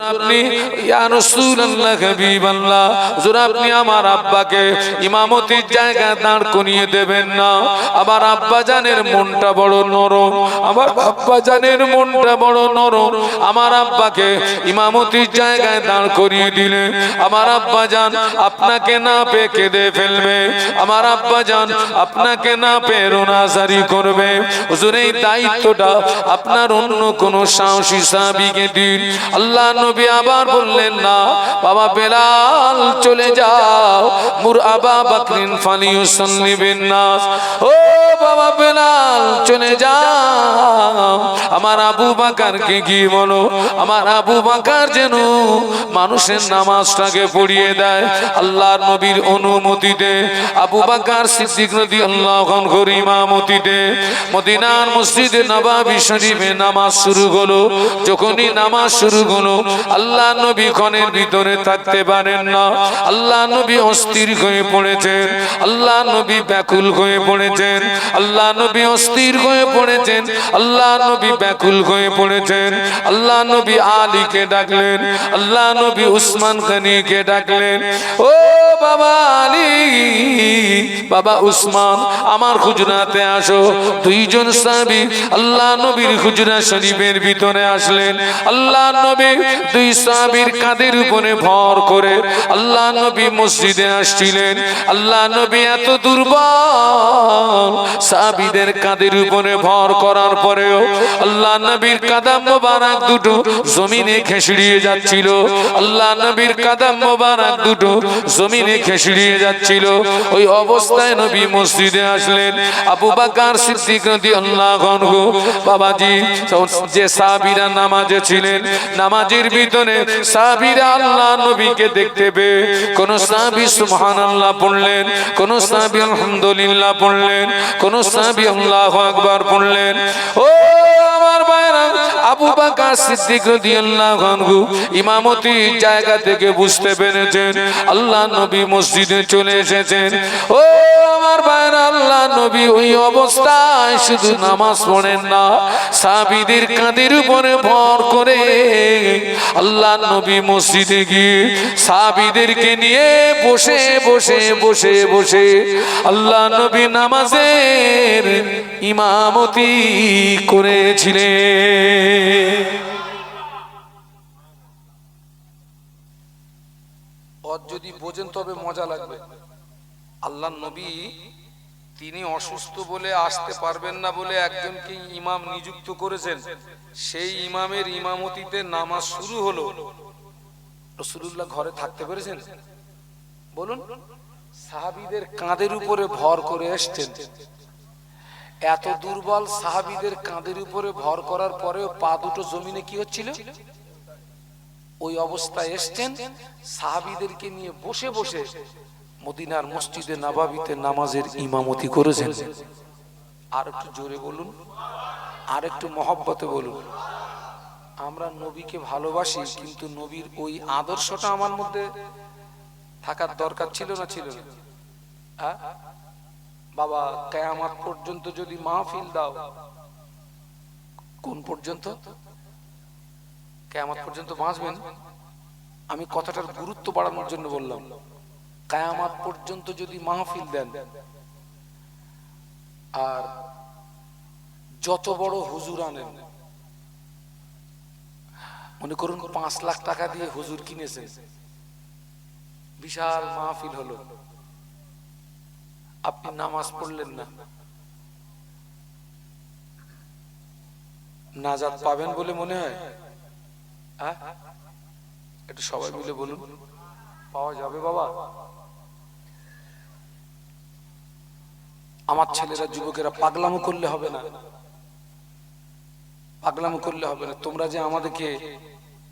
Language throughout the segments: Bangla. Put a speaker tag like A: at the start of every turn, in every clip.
A: আপনি আপনি আমার আব্বাকে ইমামতির জায়গায় দাঁড় করিয়ে দেবেন না। আমার আব্বা জানের মনটা বড় নরম আমার আব্বা জানের মনটা বড় নরম। আমার আব্বাকে ইমামতির জায়গায় দাঁড় করিয়ে দিলে, আমার আব্বা জান আপনাকে না পেয়ে কেঁদে ফেলবে, আমার আব্বা জান আপনাকে না পেয়ে রোনাজারি করবে। হুজুর, এই দায়িত্বটা আপনার অন্য কোনো সাহসী দিন। আল্লাহ নবী আবার বললেন, না, বাবা বেলাল চলে যাও। মুর আবা বাকরিন ফানি সাল্লিবিন নাস। ও বাবা বেলাল চলে যাও। আমার আবু বাকারকে কি বলো? আমার আবু বাকার যেন মানুষের নামাজটাকে পড়িয়ে দেয়, আল্লাহর নবীর অনুমতিতে। আবু বাকার সিদ্দিক নদী আল্লাহ ঘর ইমামতিতে মদিনার মসজিদে নবাবি শরীফে নামাজ শুরু হলো। যখনই নামাজ শুরু হলো, আল্লাহ নবী ক্ষণের ভিতরে থাকতে পারেন না। আল্লাহ নবী অস্থির হয়ে পড়েছেন, আল্লাহ নবী ব্যাকুল হয়ে পড়েছেন, আল্লাহ নবী অস্থির হয়ে পড়েছেন, আল্লাহ নবী ব্যাকুল হয়ে পড়েছেন। আল্লাহ নবী আলীকে ডাকলেন আল্লাহ নবী উসমান খানিকে ডাকলেন। ও বাবা উসমান, আমার হুজরাতে আসো। দুইজন আল্লাহ নবীর হুজরা শরীফের ভিতরে আসলেন। আল্লাহ নবী দুই উপরে ভর করে আল্লাহ নবী মসজিদে আসছিলেন। আল্লাহ নবী এত দুর্বল সাহাবীদের কাঁধের উপরে ভর করার পরেও আল্লাহ নবীর কাদাম মোবারক দুটো জমিনে খেসড়িয়ে যাচ্ছিল। আল্লাহ নবীর কাদাম মোবারক দুটো জমিনে খেসড়িয়ে যাচ্ছিল। ওই অবস্থায় নবী মসজিদে আসলেন। আবু বাকার সিদ্দিক বাবাজি, যে নামাজে ছিলেন, নামাজের ভিতরে সাহাবীরা আল্লাহ নবীকে দেখতে পেয়ে, কোন পড়লেন, কোন সাহাবী আলহামদুলিল্লাহ পড়লেন, কোন আকবার পড়লেন। ও আমার ভাইরা, আবু বাকার সিদ্দিক ইমামতি জায়গা থেকে বুঝতে পেরেছেন, আল্লাহ নবী মসজিদে চলে এসেছেন। ও আমার ভাইরা আল্লাহ নবী, ওই অবস্থায় শুধু নামাজ পড়েন না সাবিদের কাঁধের উপরে ভর করে আল্লাহ নবী মসজিদে গিয়ে সাবিদেরকে নিয়ে বসে বসে বসে বসে আল্লাহ নবী নামাজের ইমামতি করেছিলেন।
B: যদি বোঝেন তবে মজা লাগবে। আল্লাহ নবী তিনি অসুস্থ বলে আসতে পারবেন না বলে একজনকে ইমাম নিযুক্ত করেছেন। সেই ইমামের ইমামতিতে নামাজ শুরু হলো। রসুল্লাহ ঘরে থাকতে পেরেছেন? বলুন, সাহাবিদের কাঁধের উপরে ভর করে এসছেন। এত দুর্বল সাহাবিদের কাঁধের উপরে ভর করার পরেও পা দুটো জমিনে কি হচ্ছিল? ওই অবস্থায় এসছেন। সাহাবিদেরকে নিয়ে বসে বসে মদিনার মসজিদে নাবাবিতে নামাজের ইমামতি করেছেন। আর একটু জোরে বলুন, আর একটু মহব্বতে বলুন। আমরা নবীকে ভালোবাসি, কিন্তু নবীর ওই আদর্শটা আমার মধ্যে থাকার দরকার ছিল না ছিল না? বাবা, কেয়ামাত পর্যন্ত যদি মাহফিল দাও, কোন পর্যন্ত? কেয়ামাত পর্যন্ত বাঁচবেন। আমি কথাটার গুরুত্ব বাড়ানোর জন্য বললাম, কায়ামাত পর্যন্ত যদি মাহফিল দেন, আর যত বড় হুজুর আনেন, মনে করুন পাঁচ লাখ টাকা দিয়ে হুজুর কিনেছেন, বিশাল মাহফিল হলো। আপনি নামাজ পড়লেন না। নাজাত পাবেন বলে মনে হয়? একটু সবাই মিলে বলুন। পাওয়া যাবে বাবা। আমার ছেলেরা, যুবকেরা পাগলামো করলে হবে না। পাগলামো করলে হবে না। তোমরা যে আমাদেরকে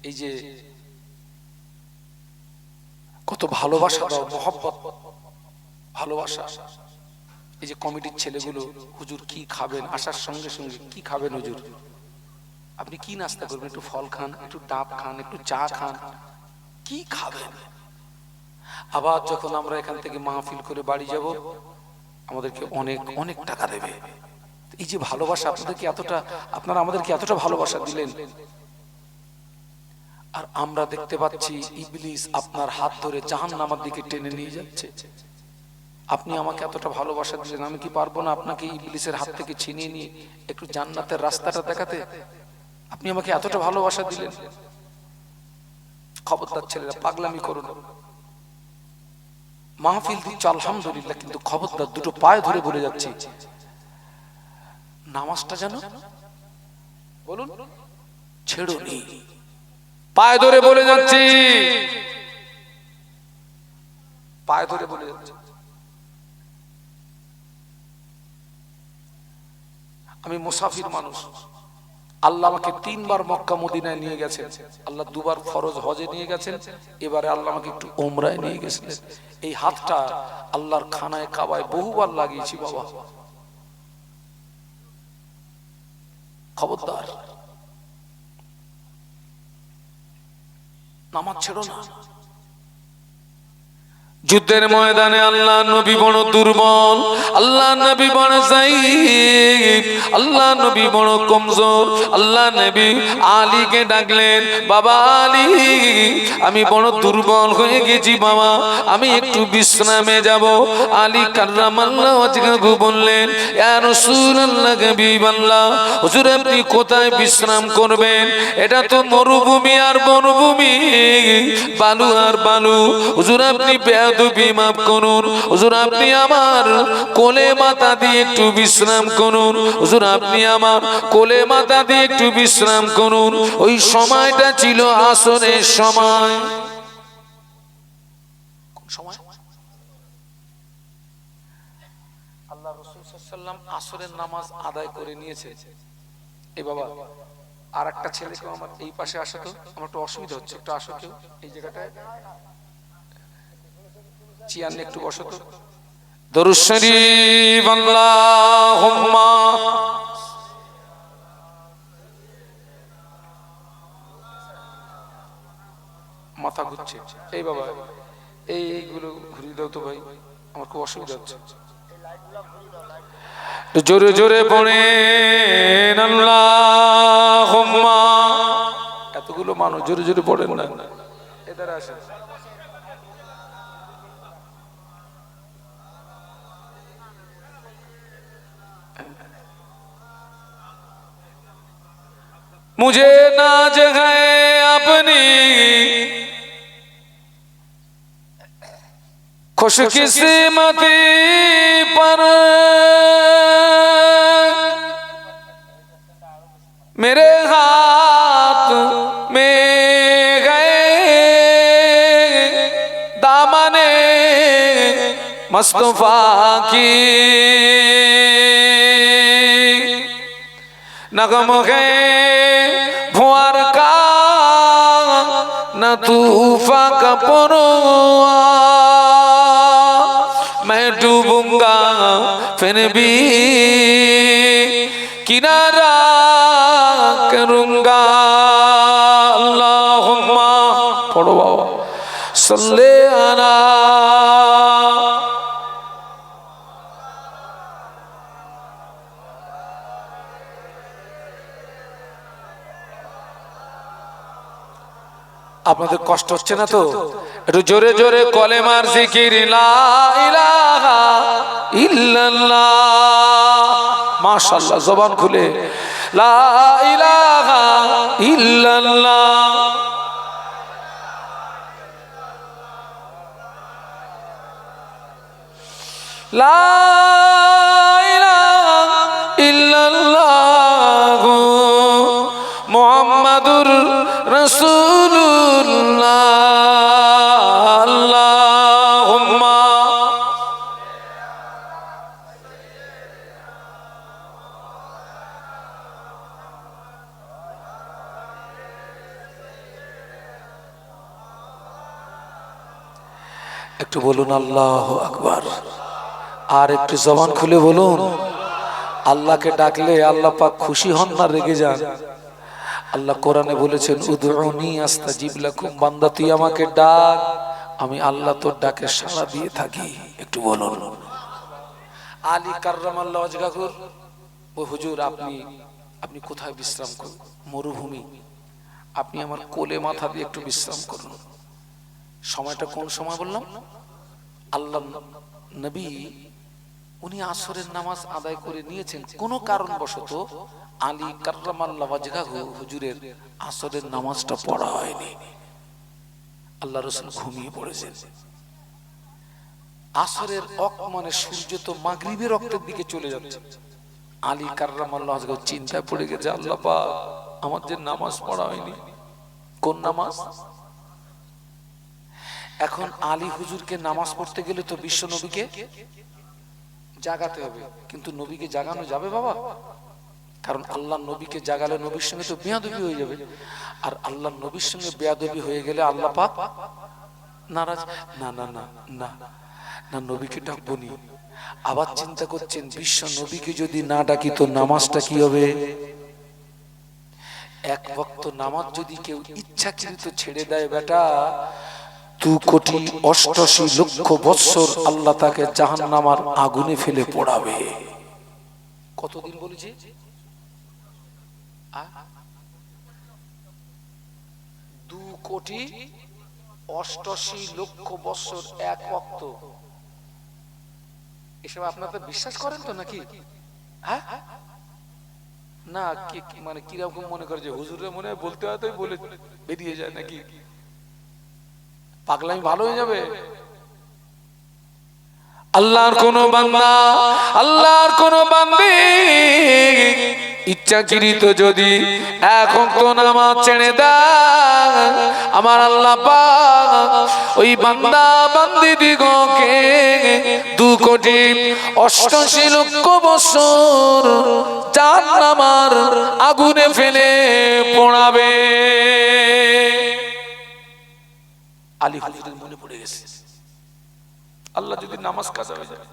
B: এই যে কত ভালোবাসা দাও, মহব্বত, ভালোবাসা, এই যে কমিটির ছেলেগুলো, হুজুর কি খাবেন, আসার সঙ্গে সঙ্গে কি খাবেন হুজুর? আপনি কি নাস্তা করবেন? একটু ফল খান, একটু ডাব খান, একটু চা খান। কি খাবেন? আবার যখন আমরা এখান থেকে মাহফিল করে বাড়ি যাব, আমাদেরকে অনেক অনেক টাকা দেবে। এই যে ভালোবাসা, আপনাদেরকে এতটা, আপনারা আমাদেরকে এতটা ভালোবাসা দিলেন। আর আমরা দেখতে পাচ্ছি ইবলিস আপনার হাত ধরে জাহান্নামার দিকে টেনে নিয়ে যাচ্ছে। আপনি আমাকে এতটা ভালোবাসা দিলেন, আমি কি পারব না আপনাকে ইবলিসের হাত থেকে ছিনিয়ে নিয়ে একটু জান্নাতের রাস্তাটা দেখাতে? আপনি আমাকে এতটা ভালোবাসা দিলেন। খবরদার ছেলেরা, পাগলামি করুন মাহফিল দিচ্ছে, আলহামদুলিল্লাহ, কিন্তু খবরদার দুটো পায়ে ধরে বলে যাচ্ছি। নামাজটা যেন বলুন, ছেড়ো নি।
A: পায়ে ধরে বলে যাচ্ছি।
B: পায়ে ধরে বলে যাচ্ছি। আমি মুসাফির মানুষ। আল্লাহ আমাকে তিনবার মক্কা, মদিনায় নিয়ে গেছেন। আল্লাহ দুবার ফরজ, হজে নিয়ে গেছেন। এবারে আল্লাহ আমাকে একটু ওমরায় নিয়ে গেছেন। এই হাতটা আল্লাহর খানায়, কাবায় বহুবার লাগিয়েছি বাবা। খবরদার। নামাজ ছেড়ো না।
A: যুদ্ধের ময়দানে আল্লাহ নবী বড় দুর্বল, আল্লাহ নবী বড় জাইব আল্লাহ নবী বড় কমজোর, আল্লাহ নবী আলীকে ডাকলেন, বাবা আলী, আমি বড় দুর্বল হয়ে গেছি বাবা, আমি একটু বিশ্রামে যাব। আলী কার্রাম আল্লাহ ওয়াজহাহু বললেন, ইয়া রাসূলুল্লাহ, হাবিবাল্লাহ, হুজুর আপনি কোথায় বিশ্রাম করবেন? এটা তো মরুভূমি আর বনভূমি, বালু আর বালু, হুজুর আপনি মাফ করুন? হুজুর, আপনি আমার কোলে মাথা দিয়ে একটু বিশ্রাম করুন। হুজুর, আপনি আমার কোলে মাথা দিয়ে একটু বিশ্রাম করুন। ওই সময়টা ছিল আসরের সময়।
B: আদায় করে নিয়েছে। আর একটা ছেলেকেও আমার এই পাশে আসা তো, আমার একটু অসুবিধা হচ্ছে, একটু আসো কেউ? এই জায়গাটায়? চিয়ান একটু বসো তো। মাথা ঘুরছে। এই বাবা এই এইগুলো ঘুরিয়ে দাও তো ভাই, আমার খুব অসুবিধা হচ্ছে।
A: জোরে জোরে আল্লাহুম্মা।
B: এতগুলো মানুষ জোরে জোরে পড়েন না। এদারে আসেন।
A: मुझे नाज है अपनी। खुशकिस्मती पर। मेरे हाथ में गए दामने मुस्तफ़ा की। नगम है तूफा का परोआ मैं डूबूंगा फिर भी किनारा करूंगा अल्लाहुम्मा पढ़ो बाबा सल्ले अला
B: আপনাদের কষ্ট হচ্ছে না তো?
A: একটু জোরে জোরে কলে কলেমার জিকির
B: মাশাআল্লাহ জবান খুলে।
A: লা
B: বলুন, আল্লাহ আকবার। আর একটু জবান খুলে বলুন, আল্লাহকে ডাকলে আল্লাহ পাক খুশি হন না রেগে যান? আল্লাহ কোরআনে বলেছেন, উদউনি আস্তাজিব লাকুম, বান্দা তুই আমাকে ডাক, আমি আল্লাহ তোর ডাকে সাড়া দিয়ে থাকি। একটু বলুন। আলী কার্রামাল্লাহ ওয়াজগাহুর ও হুজুর, আপনি আপনি কোথায় বিশ্রাম করুন মরুভূমি? আপনি আমার কোলে মাথা দিয়ে একটু বিশ্রাম করুন। সময়টা কোন সময় বললাম? আল্লাহ নবী, উনি আসরের নামাজ আদায় করে নিয়েছেন। কোনো কারণবশত আলী কার্রামাল্লাহ ওয়াজহাহু হুজুরের আসরের নামাজটা পড়া হয়নি। আল্লাহ রসুল ঘুমিয়ে পড়েছেন। আসরের অক মানে সূর্য তো মাগরিবের রক্তের দিকে চলে যাচ্ছে। আলী কার্রামাল্লাহ ওয়াজহাহু চিন্তায় পড়ে গেছে, আল্লাহ পাক, আমার যে নামাজ পড়া হয়নি। কোন নামাজ? এখন আলী হুজুরকে নামাজ পড়তে গেলে তো বিশ্ব নবীকে জাগাতে হবে। কিন্তু নবীকে জাগানো যাবে বাবা? কারণ আল্লাহ নবীকে জাগালে নবীর সঙ্গে তো বেয়াদবি হয়ে যাবে। আর আল্লাহ নবীর সঙ্গে বেয়াদবি হয়ে গেলে আল্লাহ পাক নারাজ। না না না না না, নবীকে ডাকবো নি। আবার চিন্তা করছেন, বিশ্ব নবীকে যদি না ডাকি তো নামাজটা কি হবে? এক ভক্ত নামাজ যদি কেউ ইচ্ছাকৃত ছেড়ে দেয়, বেটা দু কোটি লক্ষ বৎসর আল্লাহ তাকে জাহান নামার আগুনে ফেলে পোড়াবে। কতদিন বলেছি? দু কোটি লক্ষ বৎসর এক অক্ত এসব আপনারা বিশ্বাস করেন তো নাকি? হ্যাঁ? না মানে কীরকম মনে করে যে হুজুরে মনে বলতে হয়, তাই বলে বেরিয়ে যায় নাকি? পাগলামি ভালো হয়ে যাবে।
A: আল্লাহর কোন বান্দা আল্লাহর কোন বান্দি ইচ্ছাকৃত যদি এখন অক্ত নামাজ ছেড়ে দেয় আমার আল্লাহ ওই বান্দা বান্দি দিগকে দু কোটি অষ্টাশি লক্ষ বছর চার নামার আগুনে ফেলে পোড়াবে।
B: আলী হুজুরের মনে পড়ে গেছে। আল্লাহ যদি নামাজ কাজা হয়ে যায়,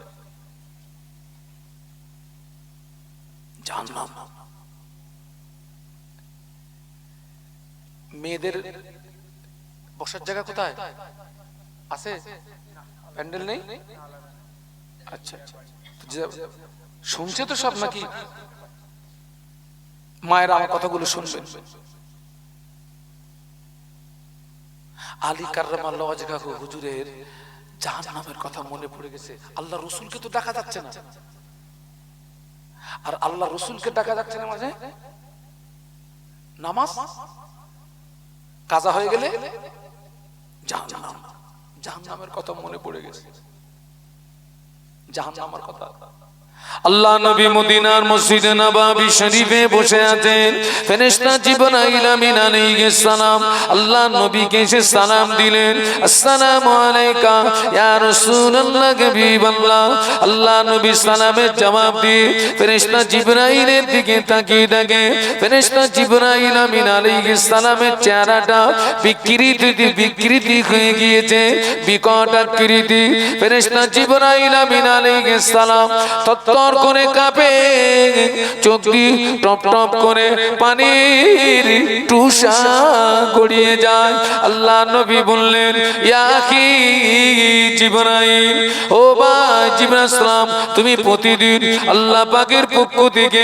B: জাহান্নাম। মেয়েদের বসার জায়গা কোথায়? আছে? প্যান্ডেল নেই? আচ্ছা যে- শুনছে তো সব নাকি মায়ের আমার কথাগুলো শুনবেন আলী কার্রামাল্লাহ হুজুরের জাহান্নামের কথা মনে পড়ে গেছে। আল্লাহ রসুলকে তো ডাকা যাচ্ছে না। আর আল্লাহ রসুলকে ডাকা যাচ্ছে না মাঝে নামাজ? কাজা হয়ে গেলে? জাহান্নাম। জাহান্নামের কথা মনে পড়ে গেছে। জাহান্নামের কথা।
A: আল্লাহ নবী মদিনার মসজিদে নবাবী শরীফে বসে আছেন। ফেরেশতা জিবরাইল আমিন আলাইহিস সালাম, আল্লাহ নবীকে এসে সালাম দিলেন। আসসালামু আলাইকা, ইয়া রাসূলুল্লাহ, হাবিবাল্লাহ। আল্লাহ নবী সালামের জবাব দিয়ে ফেরেশতা জিবরাইলের দিকে তাকিয়ে দেখে, ফেরেশতা জিবরাইল আমিন আলাইহিস সালামের চেহারাটা বিকৃতি বিকৃতি হয়ে গিয়েছে, বিকট আকৃতি। ফেরেশতা জিবরাইল আমিন আলাইহিস সালাম তত্তর করে কাঁপে, চোখ টপ টপ করে পানির টুসা গড়িয়ে যায়। আল্লাহ নবী বললেন, ইয়া কি জিবরাইল, ও ভাই জিবরাইল তুমি প্রতিদিন আল্লাহ পাকের পক্ষ থেকে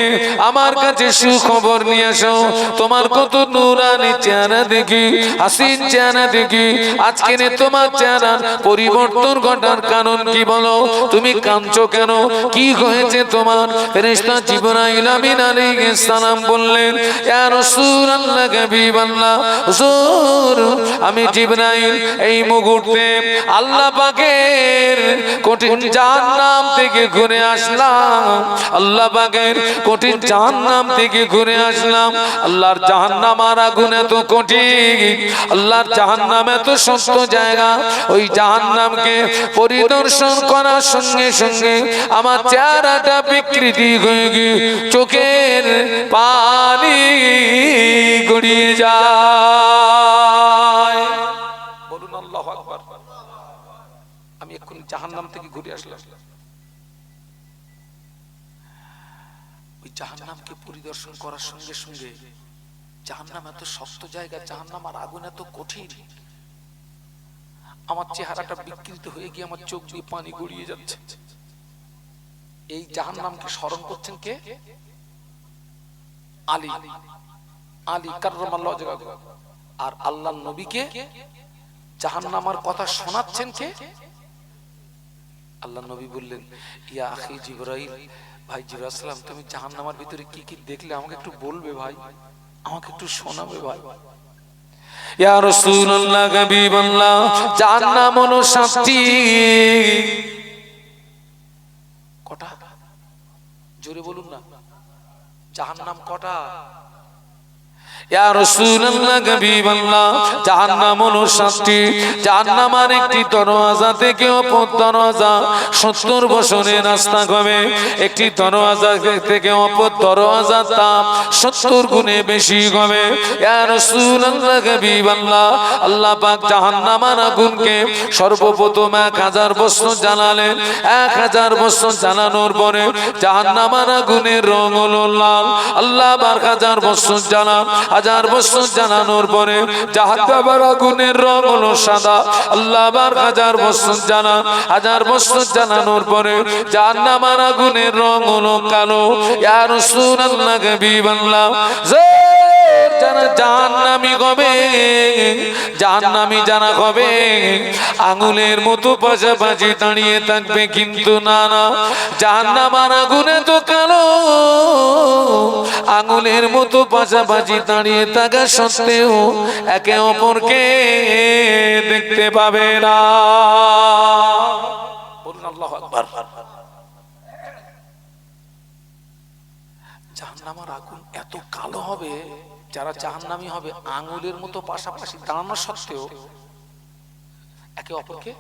A: আমার কাছে সুখবর নিয়ে আসো। তোমার কত নুরানি চেহারা দেখি হাসিন চেহারা দেখি। আজকে তোমার চেহারা পরিবর্তন ঘটার কারণ কি বলো? তুমি কাঁদছো কেন? কি হয়েছে তোমার। ফেরেশতা জিবরাইল আমিন আলাইহিস সালাম বললেন, ইয়া রাসূলুল্লাহ, হাবিবাল্লাহ, হুজুর, আমি জিবরাইল এই মুহূর্তে আল্লাহ পাকের কঠিন জাহান্নাম থেকে ঘুরে আসলাম। আল্লাহ পাকের কঠিন জাহান্নাম থেকে ঘুরে আসলাম। আল্লাহর জাহান্নাম আর আগুন এত কঠিন, আল্লাহর জাহান্নাম এত সত্য জায়গা। ওই জাহান্নামকে পরিদর্শন করার সঙ্গে সঙ্গে আমার চেহারাটা বিকৃতি হয়ে গিয়ে চোখের পানি গড়িয়ে যায়।
B: থেকে ঘুরে আসলাম। ওই পরিদর্শন করার সঙ্গে সঙ্গে এত জায়গা, জাহান্নাম আর আগুন এত কঠিন। আমার চেহারাটা বিকৃত হয়ে গিয়ে আমার চোখ দিয়ে পানি গড়িয়ে যাচ্ছে। এই জাহান্নামকে স্মরণ করছেন কে? আলী। আলী কার্রমাল্লাহ আর আল্লাহ নবীকে জাহান্নামার কথা শোনাচ্ছেন কে? আল্লাহ নবী বললেন, ইয়া আখি জিব্রাইল, ভাই জিব্রাইল তুমি জাহান্নামার ভিতরে কি কি দেখলে? আমাকে একটু বলবে ভাই। আমাকে একটু শোনাবে ভাই।
A: ইয়া রাসূলুল্লাহ, হাবিবাল্লাহ, জাহান্নাম হলো শাস্তি
B: কটা জোরে বলুন না। জাহান নাম কটা?
A: ইয়া রাসূলুল্লাহ, হাবিবাল্লাহ, জাহান্নাম হলো শাস্তি। জাহান্নামের একটি দরওয়াজা থেকে অপর দরওয়াজা 70 বছরের রাস্তা হবে। একটি দরওয়াজা থেকে অপর দরওয়াজা তাপ 70 গুণে বেশি হবে। ইয়া রাসূলুল্লাহ, হাবিবাল্লাহ, আল্লাহ আগুনকে সর্বপ্রথম 1000 বছর জ্বালালেন। 1000 বছর পরে জাহান্নামের আগুনের রং হলো লাল। আল্লাহ বার হাজার বছর জ্বালান। হাজার বছর জানানোর পরে জাহান্নামের আগুনের রং হলো সাদা। আল্লাহ আবার হাজার বছর জানা, হাজার বছর জানানোর পরে জাহান্নামের আগুনের রং হলো কালো। ইয়া রাসূলুল্লাহ, হাবিবাল্লাহ আঙুলের মতো পাশাপাশি দাঁড়িয়ে থাকবে কিন্তু না না। জাহান্নামার আগুনে তো কালো। আঙুলের মতো পাশাপাশি দাঁড়িয়ে থাকা সত্ত্বেও একে অপরকে দেখতে পাবে না।
B: বলুন আল্লাহ আকবার। জাহান্নামার আগুন এত কালো হবে। যারা জাহান্নামি হবে আঙুলের মতো পাশাপাশি দাঁড়ানো সত্ত্বেও একে অপরকে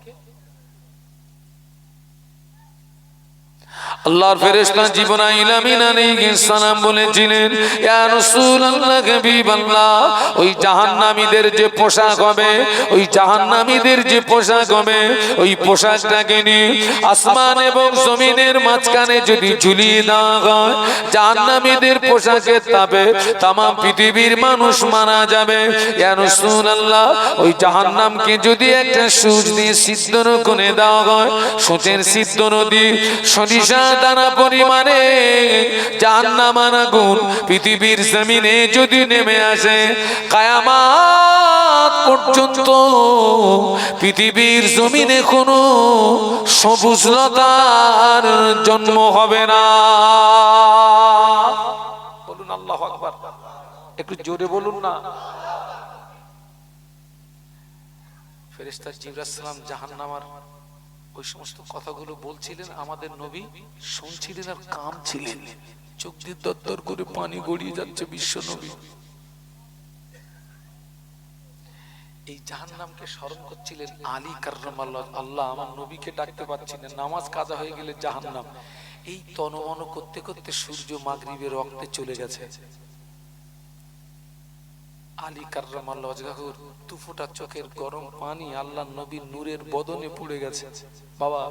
A: আল্লাহর ফেরেশতা জিবরাইল আমিন আলাইহিস সালাম বলেছিলেন, ইয়া রাসূলুল্লাহ হাবিবাল্লাহ ওই জাহান্নামীদের যে পোশাক হবে, ওই জাহান্নামীদের যে পোশাক হবে, ওই পোশাকটাকে নিয়ে আসমান এবং জমিনের মাঝখানে যদি ঝুলিয়ে দেওয়া হয়, জাহান্নামীদের পোশাকের তাপে তাম পৃথিবীর মানুষ মারা যাবে। ইয়া রাসূলুল্লাহ, ওই জাহান্নামকে যদি একটা সূচ দিয়ে সিদ্ধ করে দেওয়া হয়, সূচের সিদ্ধ নদী জাহান্নামার আগুন পৃথিবীর জমিনে যদি নেমে আসে, কায়ামাত পর্যন্ত পৃথিবীর জমিনে কোনো সবুজ লতার জন্ম হবে না।
B: বলুন আল্লাহ একটু জোরে বলুন না। ফেরেস্তার জিবরাসালাম জাহান্নামার ওই সমস্ত কথাগুলো বলছিলেন আমাদের নবী, শুনছিলেন আর কাম ছিলেন চোখ দিয়ে দরদর করে পানি গড়িয়ে যাচ্ছে বিশ্ব নবী। এই জাহান্নামকে স্মরণ করছিলেন আলী কার্রামাল্লাহ, আল্লাহ আমার নবীকে ডাকতে পারছি না নামাজ কাজা হয়ে গেলে জাহান্নাম। এই তনমন করতে করতে সূর্য মাগরিবের রক্তে চলে গেছে। আলী কার্রামাল্লাহ ওয়াজহাহুর দুফোঁটা চোখের গরম পানি আল্লাহ নবীর নূরের বদনে পড়ে গেছে। বাবা,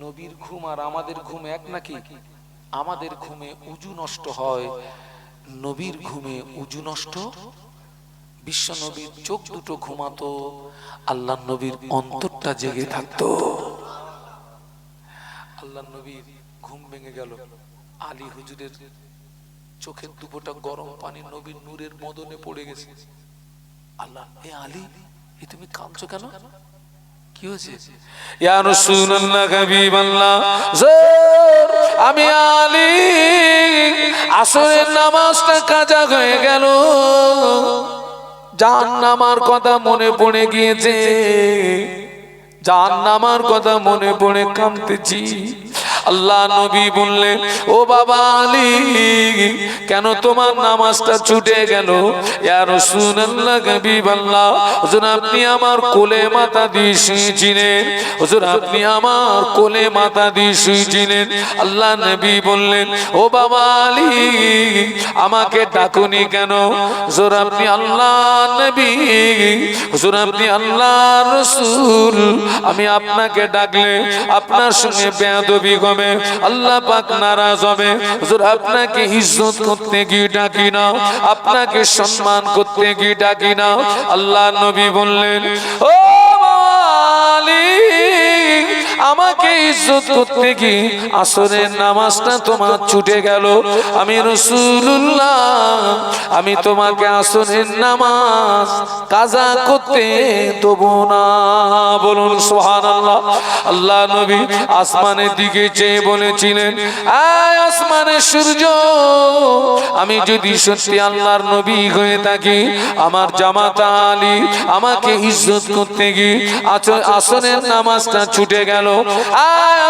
B: নবীর ঘুম আর আমাদের ঘুম এক নাকি? আমাদের ঘুমে উজু নষ্ট হয়। নবীর ঘুমে উজু নষ্ট? বিশ্ব নবীর চোখ দুটো ঘুমাতো, আল্লাহ নবীর অন্তরটা জেগে থাকতো। আল্লাহ নবীর ঘুম ভেঙে গেল। আলী হুজুরের চোখের দুপোটা গরম পানি নবীর নূরের মদনে পড়ে গেছে। আল্লাহ এ আলী তুমি কাঁদছো কেন? কি হয়েছে?
A: ইয়া রাসূলুল্লাহ, হাবিবাল্লাহ আমি আলী, আসরের নামাজটা কাজা হয়ে গেল। জাহান্নামার কথা মনে পড়ে গিয়েছে। জাহান্নামার কথা মনে পড়ে কাঁদতেছি। আল্লাহ নবী বললেন, ও বাবা আলী, কেন তোমার নামাজটা ছুটে গেল? ইয়া রাসূলুল্লাহ, হাবিবাল্লাহ, হুজুর আপনি আমার কোলে মাথা দিয়ে শুয়েছিলেন, হুজুর আপনি আমার কোলে মাথা দিয়ে শুয়েছিলেন। আল্লাহ নবী বললেন, ও বাবা আলী, আমাকে ডাকুনি কেন? হুজুর আপনি আল্লাহ নবী, হুজুর আপনি আল্লাহ রসুল, আমি আপনাকে ডাকলে আপনার সঙ্গে বেয়াদবি হবে। আল্লাহ পাক নারাজ হবে। হুজুর, আপনাকে ইজ্জত করতে কি ডাকি না। আপনাকে সম্মান করতে কি ডাকি না। আল্লাহ নবী বললেন, ও আমাকে ইজ্জত করতে কি আসরের নামাজটা তোমার ছুটে গেল। আমি রসুল্লাহ আমি তোমাকে আসরের নামাজ কাজা করতে দেবো না। বলুন সোহান আল্লাহ আল্লাহ নবী আসমানের দিকে চেয়ে বলেছিলেন আসমানের সূর্য, আমি যদি সত্যি আল্লাহর নবী হয়ে থাকি, আমার জামাতা আলী আমাকে ইজ্জত করতে গিয়ে আসনের নামাজটা ছুটে গেল।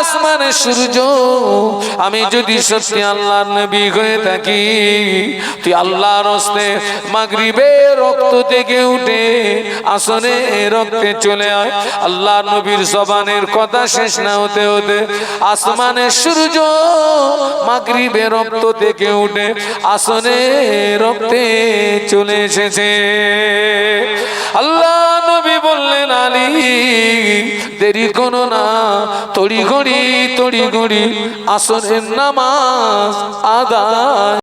A: আসমানের সূর্য, আমি যদি সত্যি আল্লাহর নবী হয়ে থাকি, তুই আল্লাহর হস্তে মাগরিবে রক্ত থেকে উঠে আসনে রক্তে চলে আয়। আল্লাহ নবীর জবানের কথা শেষ না হতে হতে আসমানের সূর্য মাগরিবে রক্ত থেকে উঠে আসনে রক্তে চলে এসেছে। আল্লাহ নবী বললেন আলী দেরি করো না। তড়ি ঘড়ি তড়ি ঘড়ি আসনের নামাজ আদায়